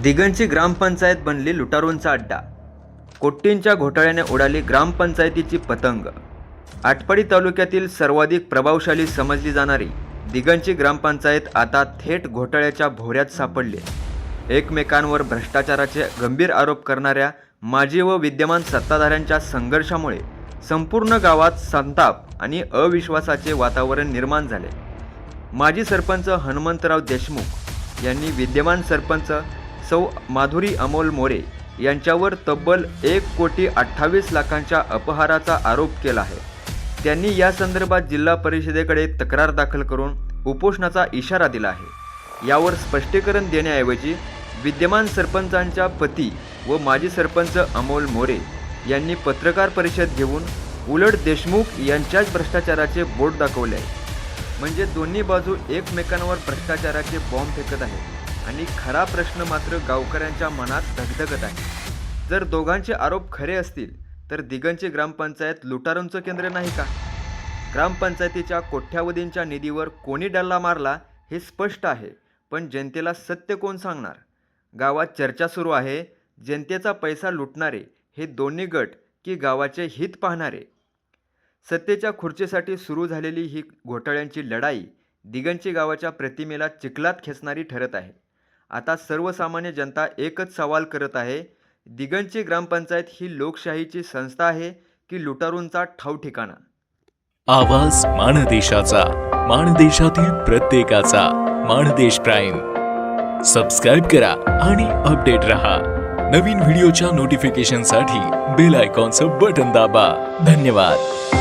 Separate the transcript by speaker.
Speaker 1: दिगंची ग्रामपंचायत बनली लुटारूंचा अड्डा. कोट्टींच्या घोटाळ्याने उडाली ग्रामपंचायतीची पतंग. आटपाडी तालुक्यातील सर्वाधिक प्रभावशाली समजली जाणारी दिगंची ग्रामपंचायत आता थेट घोटाळ्याच्या भोवऱ्यात सापडली. एकमेकांवर भ्रष्टाचाराचे गंभीर आरोप करणाऱ्या माजी व विद्यमान सत्ताधाऱ्यांच्या संघर्षामुळे संपूर्ण गावात संताप आणि अविश्वासाचे वातावरण निर्माण झाले. माजी सरपंच हनुमंतराव देशमुख यांनी विद्यमान सरपंच सौ माधुरी अमोल मोरे यांच्यावर तब्बल एक कोटी अठ्ठावीस लाखांच्या अपहाराचा आरोप केला आहे. त्यांनी या संदर्भात जिल्हा परिषदेकडे तक्रार दाखल करून उपोषणाचा इशारा दिला आहे. यावर स्पष्टीकरण देण्याऐवजी विद्यमान सरपंचांच्या पती व माजी सरपंच अमोल मोरे यांनी पत्रकार परिषद घेऊन उलट देशमुख यांच्याच भ्रष्टाचाराचे बोट दाखवले आहे. म्हणजे दोन्ही बाजू एकमेकांवर भ्रष्टाचाराचे बॉम्ब फेकत आहेत. आणि खरा प्रश्न मात्र गावकऱ्यांच्या मनात धगधगत आहे. जर दोघांचे आरोप खरे असतील तर दिगंची ग्रामपंचायत लुटारूंचं केंद्र नाही का? ग्रामपंचायतीच्या कोट्यावधींच्या निधीवर कोणी डल्ला मारला हे स्पष्ट आहे पण जनतेला सत्य कोण सांगणार? गावात चर्चा सुरू आहे जनतेचा पैसा लुटणारे हे दोन्ही गट की गावाचे हित पाहणारे? सत्तेच्या खुर्चीसाठी सुरू झालेली ही घोटाळ्यांची लढाई दिगंची गावाच्या प्रतिमेला चिखलात खेचणारी ठरत आहे. आता सर्वसामान्य जनता एकच सवाल करत आहे. दिगंची ग्रामपंचायत ही लोकशाहीची संस्था आहे की लुटारूंचा ठाव ठिकाणा?
Speaker 2: आवाज माणदेशाचा माणदेशातील प्रत्येकाचा माणदेश प्राईम. सबस्क्राईब करा आणि अपडेट रहा. नवीन व्हिडिओच्या नोटिफिकेशनसाठी बेल आयकॉनचं बटन दाबा. धन्यवाद.